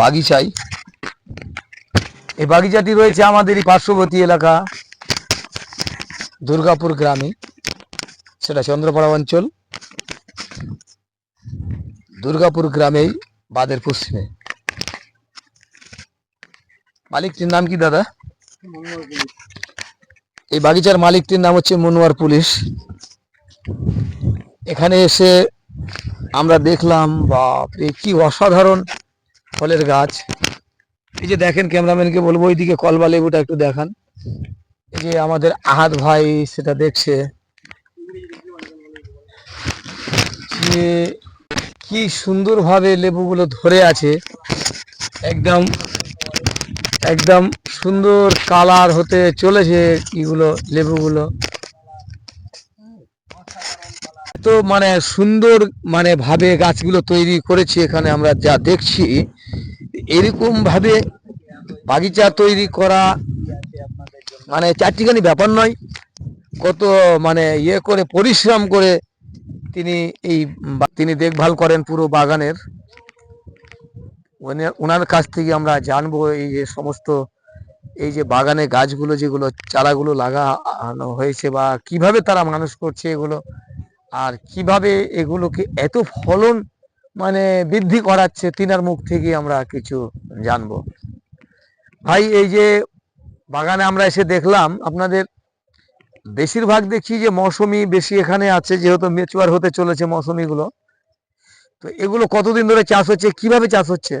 বাগিচায়। এই বাগিচাটি রয়েছে আমাদের এই পার্শ্ববর্তী এলাকা, দুর্গাপুর গ্রামে। সেটা চন্দ্রপাড়া অঞ্চল। দুর্গাপুর গ্রামেই বাদের পশ্চিমে। মালিকটির নাম কি দাদা? এই বাগিচার মালিকটির নাম হচ্ছে মনোয়ার পুলিশ। এখানে এসে আমরা দেখলাম, বাপরে, কি অসাধারণ ফলের গাছ। এই যে দেখেন ক্যামেরাম্যানকে বলব, ওইদিকে কলবা লেবুটা একটু দেখান। এই যে আমাদের আহাত ভাই সেটা দেখছে। যে কি সুন্দরভাবে লেবুগুলো ধরে আছে। একদম একদম সুন্দর কালার হতে চলেছে এগুলো লেবুগুলো। তো মানে সুন্দর মানে ভাবে গাছগুলো তৈরি করেছি এখানে আমরা যা দেখছি। এরকম ভাবে বাগিচা তৈরি করা মানে চারটিখানি ব্যাপার নয়, কত মানে ইয়ে করে, পরিশ্রম করে তিনি এই তিনি দেখভাল করেন পুরো বাগানের। ওনার কাছ থেকে আমরা জানব এই যে সমস্ত, এই যে বাগানে গাছগুলো যেগুলো, চারাগুলো লাগানো হয়েছে বা কীভাবে তারা মানুষ করছে এগুলো, আর কীভাবে এগুলোকে, এত ফলন মানে বৃদ্ধি করাচ্ছে তিনার মুখ থেকে আমরা কিছু জানব। ভাই এই যে বাগানে আমরা এসে দেখলাম আপনাদের বেশিরভাগ দেখছি যে মৌসুমি বেশি এখানে আছে যেহেতু মেচুয়ার হতে চলেছে মৌসুমি গুলো তো এগুলো কতদিন ধরে চাষ হচ্ছে? কীভাবে চাষ হচ্ছে?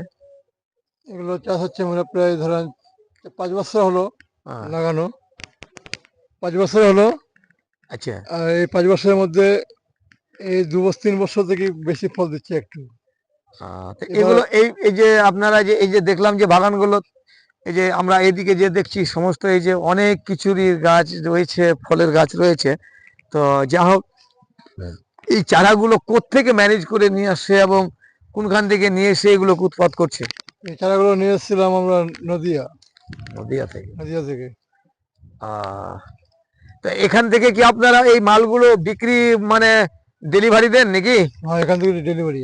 এগুলো চাষ হচ্ছে মানে প্রায় ধরেন পাঁচ বছর হলো আহ, লাগানো। পাঁচ বছর হলো। আচ্ছা। এই পাঁচ বছরের মধ্যে এই দু বছর তিন বছর থেকে বেশি ফল দিচ্ছে একটু। এগুলো এই এই যে আপনারা যে এই যে দেখলাম যে বাগানগুলো এই যে আমরা এইদিকে যে দেখছি সমস্ত এই যে অনেক কিছুরই গাছ রয়েছে ফলের গাছ রয়েছে। তো যা হোক এই চারাগুলো কোত্থেকে ম্যানেজ করে নিয়ে আসছে এবং কোনখান থেকে নিয়ে এসে এগুলোকে উৎপাদ করছে? এই চারাগুলো নিয়ে এসেছিলাম আমরা নদিয়া। নদিয়া থেকে। নদিয়া থেকে। আহ, তো এখান থেকে কি আপনারা এই মালগুলো বিক্রি মানে ডেলিভারি দেন নাকি? হ্যাঁ এখান থেকে ডেলিভারি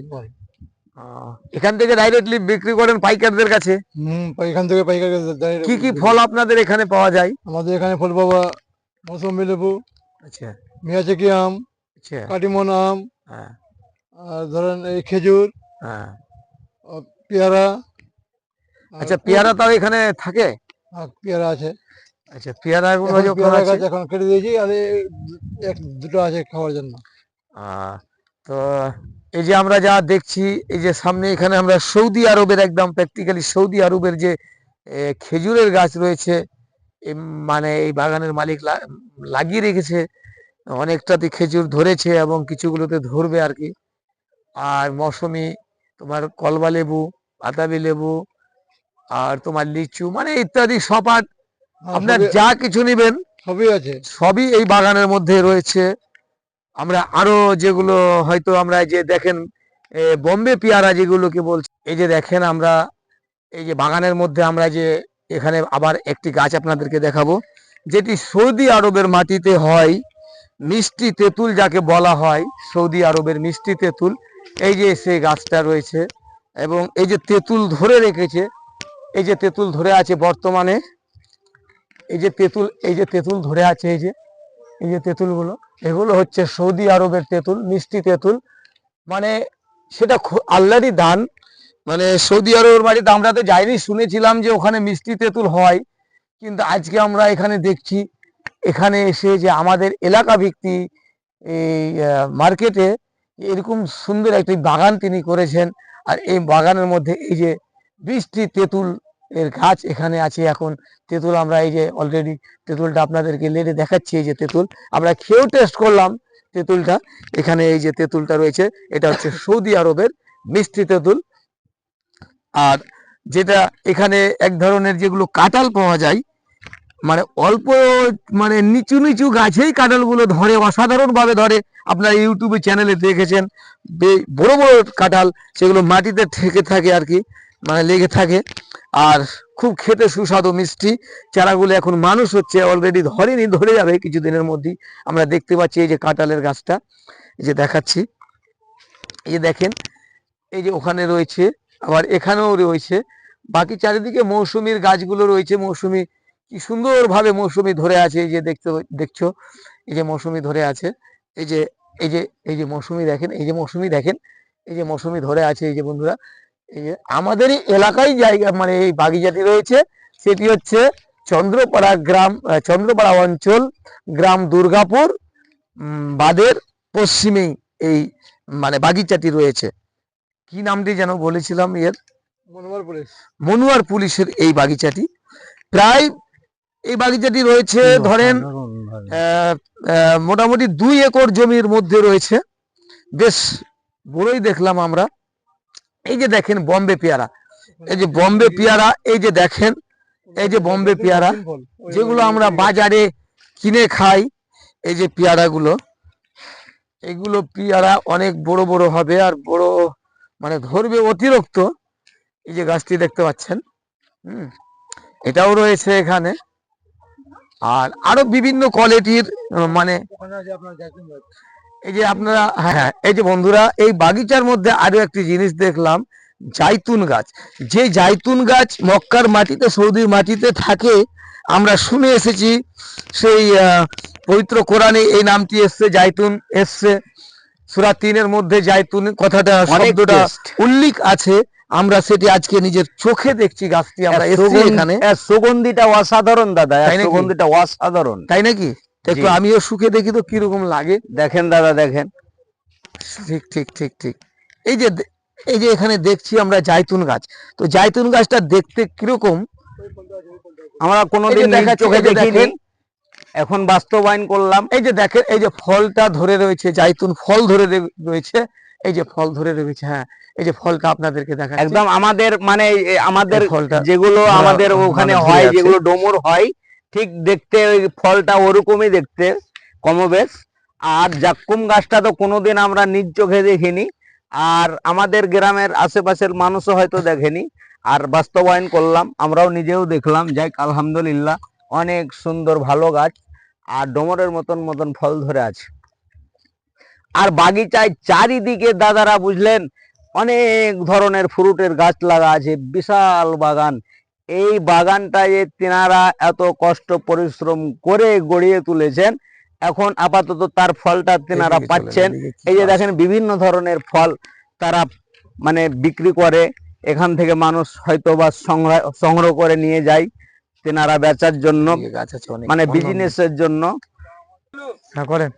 এখান থেকে ডাইরেক্টলি বিক্রি করেন পাইকারদের কাছে? হুম এখান থেকে পাইকারি কি কি ফল আপনাদের এখানে পাওয়া যায়? আমাদের এখানে ফল পাবা মৌসুমি লেবু আচ্ছা। মিয়াচাকি আম আচ্ছা। কাটিমন আম হ্যাঁ। আর ধরেন এই খেজুর হ্যাঁ। পেয়ারা আচ্ছা পেয়ারা তাও এখানে থাকে? পেয়ারা আছে। আচ্ছা পেয়ারা গুলো এখন পেয়ারা গাছ এখন কেটে দিয়েছি আর এক দুটো আছে খাওয়ার জন্য। তো এই যে আমরা যা দেখছি এই যে সামনে এখানে আমরা সৌদি আরবের একদম প্র্যাকটিক্যালি সৌদি আরবের যে খেজুরের গাছ রয়েছে মানে এই বাগানের মালিক লাগিয়ে রেখেছে অনেকটাতে খেজুর ধরেছে এবং কিছুগুলোতে ধরবে আর কি আর মৌসুমি তোমার কলবা লেবু বাতাবি লেবু আর তোমার লিচু মানে ইত্যাদি সপাট হ্যাঁ, আপনার যা কিছু নেবেন সবই আছে। সবই এই বাগানের মধ্যে রয়েছে। আমরা আরও যেগুলো হয়তো আমরা যে দেখেন বম্বে পেয়ারা যেগুলোকে বলছি, এই যে দেখেন আমরা, এই যে বাগানের মধ্যে আমরা যে এখানে আবার একটি গাছ আপনাদেরকে দেখাবো, যেটি সৌদি আরবের মাটিতে হয়, মিষ্টি তেঁতুল যাকে বলা হয়, সৌদি আরবের মিষ্টি তেঁতুল, এই যে সেই গাছটা রয়েছে, এবং এই যে তেঁতুল ধরে রেখেছে, এই যে তেঁতুল ধরে আছে বর্তমানে, এই যে তেঁতুল, এই যে তেঁতুল ধরে আছে, এই যে এই যে তেঁতুলগুলো এগুলো হচ্ছে সৌদি আরবের তেঁতুল, মিষ্টি তেঁতুল। মানে সেটা আল্লাহরই দান। মানে সৌদি আরবের বাড়িতে আমরা তো যাইনি, শুনেছিলাম যে ওখানে মিষ্টি তেঁতুল হয়। কিন্তু আজকে আমরা এখানে দেখছি, এখানে এসে যে আমাদের এলাকা ভিত্তি এই মার্কেটে এরকম সুন্দর একটি বাগান তিনি করেছেন। আর এই বাগানের মধ্যে এই যে বৃষ্টি তেঁতুল এর গাছ এখানে আছে এখন। তেঁতুল আমরা এই যে অলরেডি তেঁতুলটা আপনাদেরকে লেড়ে দেখাচ্ছি, এই যে তেঁতুল। আমরা খেয়েও টেস্ট করলাম তেঁতুলটা। এখানে এই যে তেঁতুলটা রয়েছে, এটা হচ্ছে সৌদি আরবের মিষ্টি তেঁতুল। আর যেটা এখানে এক ধরনের যেগুলো কাঁঠাল পাওয়া যায় মানে অল্প মানে নিচু নিচু গাছেই কাঁঠালগুলো ধরে অসাধারণ ভাবে ধরে। আপনারা ইউটিউবে চ্যানেলে দেখেছেন বড় বড় কাঁঠাল, সেগুলো মাটিতে ঠেকে থাকে আর কি। মানে লেগে থাকে আর খুব খেতে সুস্বাদু মিষ্টি চারাগুলো এখন মানুষ হচ্ছে অলরেডি ধরেনি ধরে যাবে কিছুদিনের মধ্যেই আমরা দেখতে পাচ্ছি এই যে কাঁঠালের গাছটা এই যে দেখাচ্ছি এই যে দেখেন এই যে ওখানে রয়েছে আবার এখানেও রয়েছে বাকি চারিদিকে মৌসুমীর গাছগুলো রয়েছে মৌসুমী কি সুন্দরভাবে মৌসুমী ধরে আছে এই যে দেখতে দেখছ এই যে মৌসুমী ধরে আছে এই যে এই যে এই যে মৌসুমী দেখেন এই যে মৌসুমী দেখেন এই যে মৌসুমী ধরে আছে এই যে বন্ধুরা আমাদেরই এলাকায় জায়গা মানে এই বাগিচাটি রয়েছে সেটি হচ্ছে চন্দ্রপাড়া গ্রাম চন্দ্রপাড়া অঞ্চল গ্রাম দুর্গাপুর বাদের পশ্চিমেই এই মানে বাগিচাটি রয়েছে। কি নামটি যেন বলেছিলাম এর? মনোবার পুলিশ। মনুয়ার পুলিশের এই বাগিচাটি। প্রায় এই বাগিচাটি রয়েছে ধরেন মোটামুটি দুই একর জমির মধ্যে রয়েছে। বেশ বড়ই দেখলাম আমরা। এই যে দেখেন বম্বে পেয়ারা। এই যে বম্বে পেয়ারা, এই যে দেখেন, এই যে বম্বে পেয়ারা, যেগুলো আমরা বাজারে কিনে খাই, এই যে পেয়ারাগুলো, এগুলো পেয়ারা অনেক বড় বড় হবে আর বড় মানে ধরবে অতিরিক্ত। এই যে গাছটি দেখতে পাচ্ছেন, হুম, এটাও রয়েছে এখানে। আর আরও বিভিন্ন কোয়ালিটির মানে এই যে আপনারা হ্যাঁ হ্যাঁ, এই যে বন্ধুরা এই বাগিচার মধ্যে আরও একটি জিনিস দেখলাম জাইতুন গাছ। যে জাইতুন গাছ মক্কার মাটিতে সৌদির মাটিতে থাকে আমরা শুনে এসেছি সেই পবিত্র কোরআনে এই নামটি এসছে জাইতুন এসছে। সুরা তিনের মধ্যে জাইতুন কথাটা শব্দটা উল্লেখ আছে আমরা সেটি আজকে নিজের চোখে দেখছি গাছটি আমরা এখানে। সুগন্ধিটা অসাধারণ দাদা? সুগন্ধিটা অসাধারণ। তাই নাকি? একটু আমিও শুকে দেখি তো কীরকম লাগে। দেখেন দাদা দেখেন। ঠিক ঠিক ঠিক ঠিক। এই যে এই যে এখানে দেখছি আমরা জাইতুন গাছ। তো জাইতুন গাছটা দেখতে কীরকম? আমরা কোনোদিন চোখে দেখিনি। এখন বাস্তবায়ন করলাম। এই যে দেখেন এই যে ফলটা ধরে রয়েছে জাইতুন ফল ধরে রয়েছে। এই যে ফল ধরে রয়েছে হ্যাঁ। এই যে ফলটা আপনাদেরকে দেখা একদম আমাদের মানে আমাদের ফলটা যেগুলো আমাদের ওখানে হয় যেগুলো ডোমর হয় ঠিক দেখতে ওই ফলটা ওরকমই দেখতে, কমবেশ। আর জাক্কুম গাছটা তো কোনোদিন আমরা নিজ চোখে দেখিনি। আর আমাদের গ্রামের আশেপাশের মানুষও হয়তো দেখেনি। আর বাস্তবায়ন করলাম, আমরাও নিজেও দেখলাম। যাই, আলহামদুলিল্লাহ, অনেক সুন্দর, ভালো গাছ। আর ডোমরের মতন মতন ফল ধরে আছে। আর বাগিচায় চারিদিকে দাদারা বুঝলেন, অনেক ধরনের ফ্রুটের গাছ লাগা আছে, বিশাল বাগান। এই বাগানটায় তেনারা এত কষ্ট পরিশ্রম করে গড়িয়ে তুলেছেন। এখন আপাতত তার ফলটা তেনারা পাচ্ছেন। এই যে দেখেন বিভিন্ন ধরনের ফল তারা মানে বিক্রি করে। এখান থেকে মানুষ হয়তো বা সংগ্রহ করে নিয়ে যায় তেনারা বেচার জন্য মানে বিজনেসের জন্য। করেন।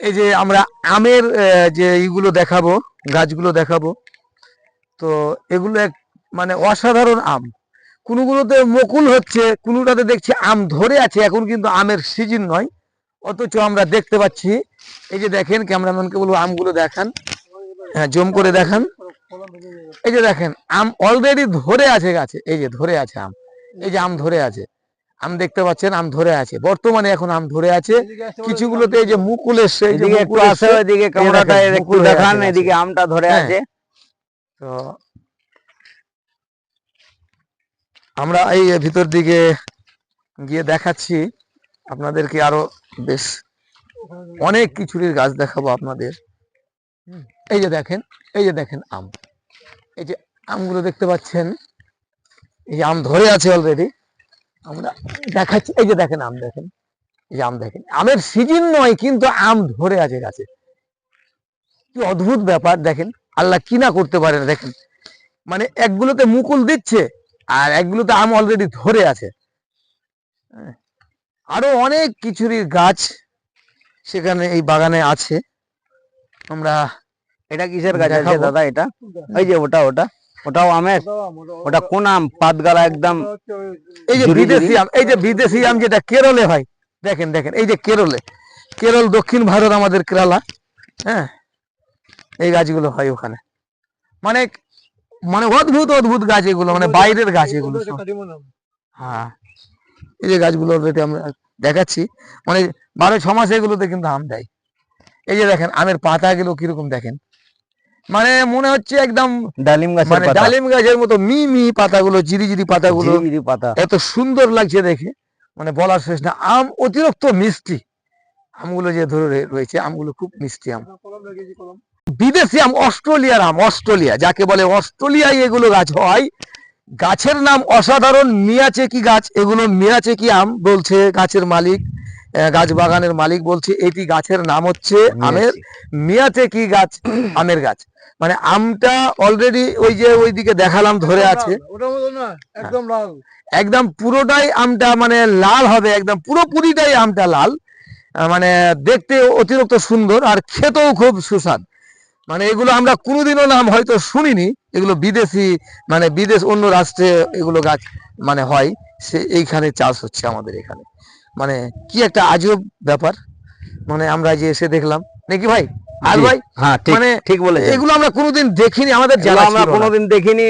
এই যে আমরা আমের যে ইগুলো দেখাবো গাছগুলো দেখাবো। তো এগুলো এক মানে অসাধারণ আম। কোনোগুলোতে মুকুল হচ্ছে কোনোটাতে দেখছি আম ধরে আছে এখন কিন্তু আমের সিজন নয়। অথচ আমরা দেখতে পাচ্ছি এই যে দেখেন ক্যামেরাম্যানকে বলব আমগুলো দেখান। হ্যাঁ জম করে দেখান। এই যে দেখেন আম অলরেডি ধরে আছে গাছে। এই যে ধরে আছে আম। এই যে আম ধরে আছে। আম দেখতে পাচ্ছেন আম ধরে আছে। বর্তমানে এখন আম ধরে আছে। কিছুগুলোতে এই যে মুকুল এসছে এদিকে একটু মুকুল এদিকে ক্যামেরাটা একটু দেখান এদিকে আমটা ধরে হ্যাঁ। আছে। তো আমরা এই ভিতর দিকে গিয়ে দেখাচ্ছি। আপনাদেরকে আরও বেশ অনেক কিছুরির গাছ দেখাবো আপনাদের। এই যে দেখেন, এই যে দেখেন আম। এই যে আমগুলো দেখতে পাচ্ছেন, এই যে আম ধরে আছে অলরেডি আমরা দেখাচ্ছি, এই যে দেখেন আম দেখেন, এই যে আম দেখেন। আমের সিজন নয়, কিন্তু আম ধরে আছে গাছে। কি অদ্ভুত ব্যাপার, দেখেন। আল্লাহ কি না করতে পারে না, দেখেন। মানে একগুলোতে মুকুল দিচ্ছে আর একগুলোতে আম অলরেডি ধরে আছে। হ্যাঁ। আরও অনেক কিছুরই গাছ সেখানে এই বাগানে আছে। আমরা এটা কিসের গাছ আছে দাদা এটা? এই যে ওটা ওটা। ওটাও আমের? ওটা- কোন আম? পাতগালা একদম এই যে বিদেশি আম এই যে বিদেশি আম যেটা কেরলে হয়। দেখেন দেখেন এই যে কেরলে। কেরল দক্ষিণ ভারত আমাদের কেরালা। হ্যাঁ। এই গাছগুলো হয় ওখানে। মানে মানে অদ্ভুত অদ্ভুত গাছ এগুলো মানে বাইরের গাছ এগুলো। হ্যাঁ এই যে গাছগুলো অলরেডি আমরা দেখাচ্ছি মানে বারো ছ মাসে এগুলোতে কিন্তু আম দেয়। এই যে দেখেন আমের পাতাগুলো কীরকম দেখেন। মানে মনে হচ্ছে একদম ডালিম গাছের মানে ডালিম গাছের মতো মি মি পাতাগুলো জিরি জিরি পাতাগুলো পাতা। এত সুন্দর লাগছে দেখে। মানে বলার শেষ না আম অতিরিক্ত মিষ্টি। আমগুলো যে ধরে রয়েছে আমগুলো খুব মিষ্টি আম। কলম লাগিয়েছি, কলম। বিদেশি আম অস্ট্রেলিয়ার আম অস্ট্রেলিয়া যাকে বলে অস্ট্রেলিয়ায় এগুলো গাছ হয়। গাছের নাম অসাধারণ মিয়াচেকি গাছ? এগুলো মিয়াচেকি আম বলছে গাছের মালিক? গাছ বাগানের মালিক বলছে এটি গাছের নাম হচ্ছে আমের মিয়াচেকি গাছ? আমের গাছ। মানে আমটা অলরেডি ওই যে ওইদিকে দেখালাম ধরে আছে। একদম লাল। একদম পুরোটাই আমটা মানে লাল হবে একদম পুরোপুরিটাই আমটা লাল। মানে দেখতে অতিরিক্ত সুন্দর আর খেতেও খুব সুস্বাদ। মানে এগুলো আমরা কোনোদিনও নাম হয়তো শুনিনি। এগুলো বিদেশি মানে বিদেশ অন্য রাষ্ট্রে এগুলো গাছ মানে হয়। সে এইখানে চাষ হচ্ছে আমাদের এখানে। মানে কি একটা আজব ব্যাপার। মানে আমরা যে এসে দেখলাম। নাকি ভাই? আর ভাই? হ্যাঁ ঠিক মানে ঠিক বলেছেন। এগুলো আমরা কোনোদিন দেখিনি আমাদের জানা আমরা কোনোদিন দেখিনি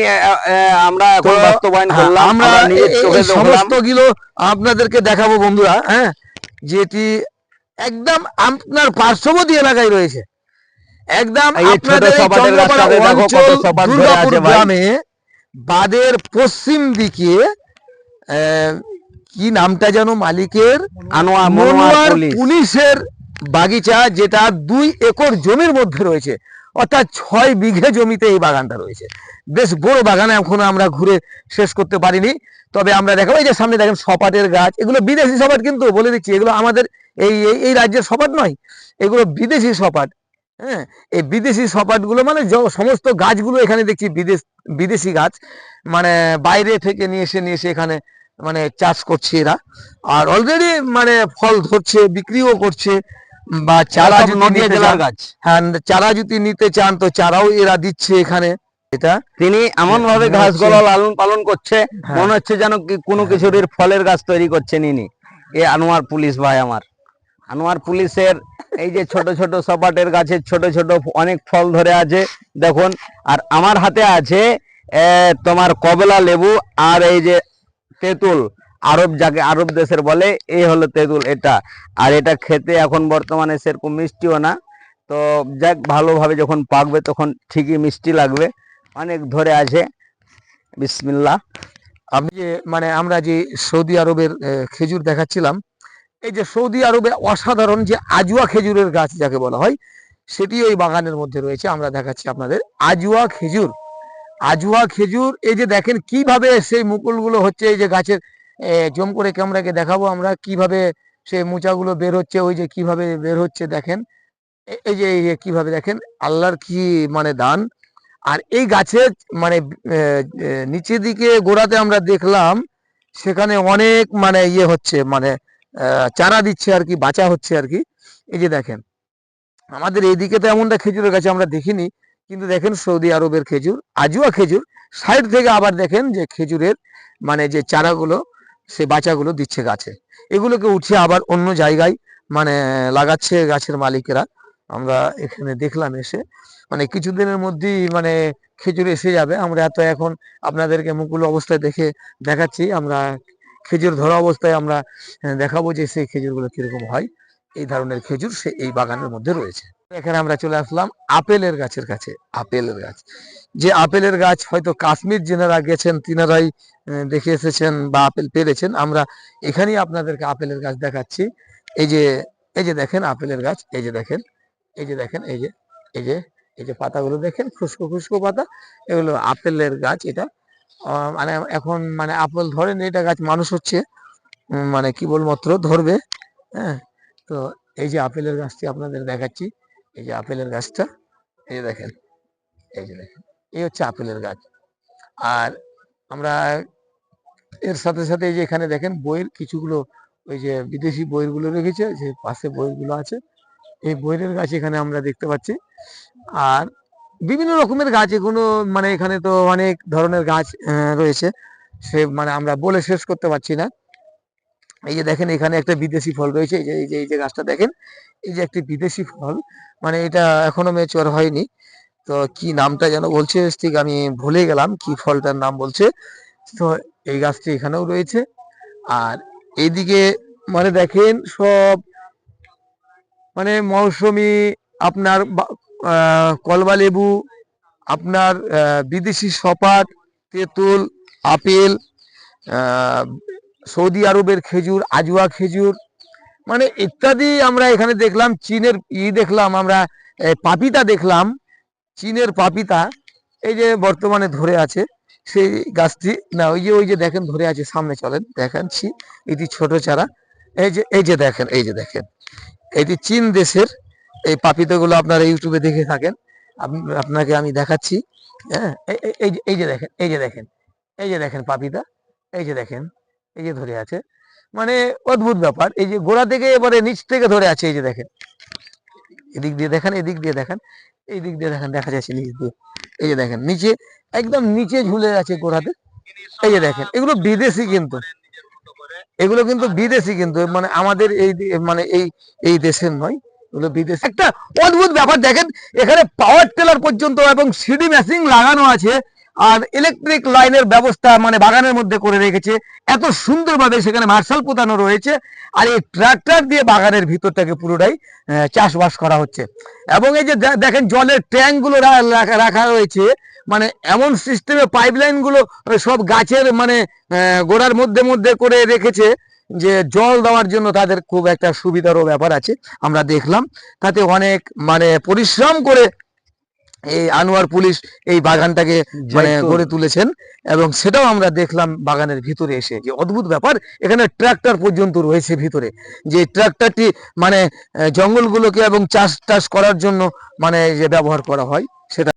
আমরা এখন বাস্তবায়ন হ্যাঁ, করলাম আমরা সমস্তগুলো আপনাদেরকে দেখাবো বন্ধুরা হ্যাঁ যেটি একদম আপনার পার্শ্ববর্তী এলাকায় রয়েছে। একদম আপনাদের দুর্গাপুর গ্রামে বাদের পশ্চিম দিকে কি নামটা যেন মালিকের? আনোয়ার পুলিশের বাগিচা যেটা দুই একর জমির মধ্যে রয়েছে। অর্থাৎ ছয় বিঘে জমিতে এই বাগানটা রয়েছে। বেশ বড় বাগানে এখনও আমরা ঘুরে শেষ করতে পারিনি। তবে আমরা দেখাবো এই যে সামনে দেখেন সপাটের গাছ। এগুলো বিদেশি সপাট কিন্তু বলে দিচ্ছি এগুলো আমাদের এই এই- এই রাজ্যের সপাট নয় এগুলো বিদেশি সপাট। হ্যাঁ? এই বিদেশি সপাটগুলো মানে সমস্ত গাছগুলো এখানে দেখছি বিদেশ বিদেশি গাছ। মানে বাইরে থেকে নিয়ে এসে নিয়ে এসে এখানে মানে চাষ করছে এরা। আর অলরেডি মানে ফল ধরছে বিক্রিও করছে। বা চারা যদি গাছ। হ্যাঁ চারা যদি নিতে চান তো চারাও এরা দিচ্ছে এখানে। এটা? তিনি এমন ভাবে মনে ঘাসগুলো লালন পালন করছে। হ্যাঁ। মনে হচ্ছে যেন কোনো কিছুর ফলের গাছ তৈরি করছেন ইনি। এ আনোয়ার পুলিশ ভাই আমার। আনোয়ার পুলিশের এই যে ছোট ছোট সপাটের গাছের ছোট ছোট অনেক ফল ধরে আছে, দেখুন। আর আমার হাতে আছে তোমার কবলা লেবু আর এই যে তেঁতুল। আরব যাকে, আরব দেশের বলে, এই হলো তেঁতুল এটা। আর এটা খেতে এখন বর্তমানে সেরকম মিষ্টিও না। তো যাক, ভালোভাবে যখন পাকবে তখন ঠিকই মিষ্টি লাগবে। অনেক ধরে আছে। বিসমিল্লা আমি যে মানে আমরা যে সৌদি আরবের খেজুর দেখাচ্ছিলাম এই যে সৌদি আরবে অসাধারণ যে আজুয়া খেজুরের গাছ যাকে বলা হয়, সেটি ওই বাগানের মধ্যে রয়েছে। আমরা দেখাচ্ছি আপনাদের আজুয়া খেজুর। আজুয়া খেজুর, এই যে দেখেন কীভাবে সেই মুকুলগুলো হচ্ছে, এই যে গাছের জম করে ক্যামেরাকে দেখাবো আমরা কীভাবে সেই মোচাগুলো বের হচ্ছে, ওই যে কীভাবে বের হচ্ছে দেখেন। এই যে কীভাবে দেখেন, আল্লাহর কি মানে দান। আর এই গাছের মানে নিচের দিকে গোড়াতে আমরা দেখলাম, সেখানে অনেক মানে ইয়ে হচ্ছে মানে চারা দিচ্ছে আর কি, বাঁচা হচ্ছে আর কি। এই যে দেখেন, আমাদের এইদিকে তো এমনটা খেজুরের গাছ আমরা দেখিনি, কিন্তু দেখেন সৌদি আরবের খেজুর, আজুয়া খেজুর, সাইড থেকে আবার দেখেন যে খেজুরের মানে যে চারাগুলো, সে বাচ্চাগুলো দিচ্ছে গাছে। এগুলোকে উঠিয়ে আবার অন্য জায়গায় মানে লাগাচ্ছে গাছের মালিকেরা। আমরা এখানে দেখলাম এসে মানে কিছুদিনের মধ্যেই মানে খেজুর এসে যাবে। আমরা এত এখন আপনাদেরকে মুকুল অবস্থায় দেখে দেখাচ্ছি, আমরা খেজুর ধরা অবস্থায় আমরা দেখাবো যে সেই খেজুরগুলো কীরকম হয়। এই ধরনের খেজুর সে এই বাগানের মধ্যে রয়েছে। এখানে আমরা চলে আসলাম আপেলের গাছের কাছে, আপেলের গাছ। যে আপেলের গাছ হয়তো কাশ্মীর যেনারা গেছেন, তিনারাই দেখে এসেছেন বা আপেল পেরেছেন। আমরা এখানেই আপনাদেরকে আপেলের গাছ দেখাচ্ছি। এই যে এই যে দেখেন আপেলের গাছ, এই যে দেখেন, এই যে দেখেন, এই যে এই যে এই যে পাতাগুলো দেখেন, খুশকো খুশকো পাতা। এগুলো আপেলের গাছ, এটা মানে এখন মানে আপেল ধরেন এটা গাছ, মানুষ হচ্ছে মানে কি বলমাত্র ধরবে হ্যাঁ? তো এই যে আপেলের গাছটি আপনাদের দেখাচ্ছি, এই যে আপেলের গাছটা, এই দেখেন, এই যে দেখেন, এই হচ্ছে আপেলের গাছ। আর আমরা এর সাথে সাথে এই যে এখানে দেখেন বইয়ের কিছুগুলো, ওই যে বিদেশি বইগুলো রেখেছে, যে পাশে বইগুলো আছে, এই বইয়ের গাছ এখানে আমরা দেখতে পাচ্ছি। আর বিভিন্ন রকমের গাছ, এগুলো মানে এখানে তো অনেক ধরনের গাছ রয়েছে। সে মানে আমরা বলে শেষ করতে পারছি না। এই যে দেখেন, এখানে একটা বিদেশি ফল রয়েছে। এই যে এই যে এই যে গাছটা দেখেন, এই যে একটি বিদেশি ফল। মানে এটা এখনও মেচুয়ার হয়নি। তো কি নামটা যেন বলছে, ঠিক আমি ভুলে গেলাম কি ফলটার নাম বলছে। তো এই গাছটি এখানেও রয়েছে। আর এইদিকে মানে দেখেন সব মানে মৌসুমি আপনার কলবা লেবু আপনার বিদেশি সপাট, তেঁতুল, আপেল সৌদি আরবের খেজুর, আজুয়া খেজুর মানে ইত্যাদি আমরা এখানে দেখলাম, চীনের ই দেখলাম, আমরা পাপিতা দেখলাম, চীনের পাপিতা, এই যে বর্তমানে ধরে আছে, সেই গাছটি, না, ওই যে ওই যে দেখেন, ধরে আছে, সামনে চলেন দেখাচ্ছি এটি ছোট চারা, এই যে এই যে দেখেন, এই যে দেখেন, এটি চীন দেশের এই পাপিতাগুলো আপনারা ইউটিউবে দেখে থাকেন। আপ- আপনাকে আমি দেখাচ্ছি। হ্যাঁ এই- এই- যে দেখেন, এই যে দেখেন, এই যে দেখেন পাপিতা, এই যে দেখেন, এই যে ধরে আছে। মানে অদ্ভুত ব্যাপার, এই যে গোড়া থেকে এবারে নিচ থেকে ধরে আছে, এই যে দেখেন। এদিক দিয়ে দেখেন, এদিক দিয়ে দেখেন এই দিক দিয়ে দেখেন, দেখা যাচ্ছে নিচ দিয়ে। এই যে দেখেন, নিচে, একদম নিচে ঝুলে আছে গোড়াতে। এই যে দেখেন, এগুলো বিদেশি কিন্তু। এগুলো কিন্তু বিদেশি কিন্তু মানে আমাদের এই মানে এই এই দেশের নয়। বিদেশি। একটা অদ্ভুত ব্যাপার, দেখেন, এখানে পাওয়ার টেলার পর্যন্ত এবং সিডি মেশিন লাগানো আছে, আর ইলেকট্রিক লাইনের ব্যবস্থা মানে বাগানের মধ্যে করে রেখেছে। এত সুন্দরভাবে সেখানে মার্শাল পোতানো রয়েছে, আর এই ট্রাক্টর দিয়ে বাগানের ভিতরটাকে পুরোটাই চাষবাস করা হচ্ছে। এবং এই যে দেখেন, জলের ট্যাঙ্কগুলো রাখা- রয়েছে মানে এমন সিস্টেমে পাইপলাইনগুলো সব গাছের মানে গোড়ার মধ্যে মধ্যে করে রেখেছে যে জল দেওয়ার জন্য তাদের খুব একটা সুবিধারও ব্যাপার আছে। আমরা দেখলাম তাতে অনেক মানে পরিশ্রম করে এই আনোয়ার পুলিশ এই বাগানটাকে মানে গড়ে তুলেছেন এবং সেটাও আমরা দেখলাম বাগানের ভিতরে এসে। যে অদ্ভুত ব্যাপার এখানে ট্রাক্টর পর্যন্ত রয়েছে ভিতরে। যে ট্রাক্টরটি মানে জঙ্গলগুলোকে এবং চাষ টাস করার জন্য মানে যে ব্যবহার করা হয় সেটা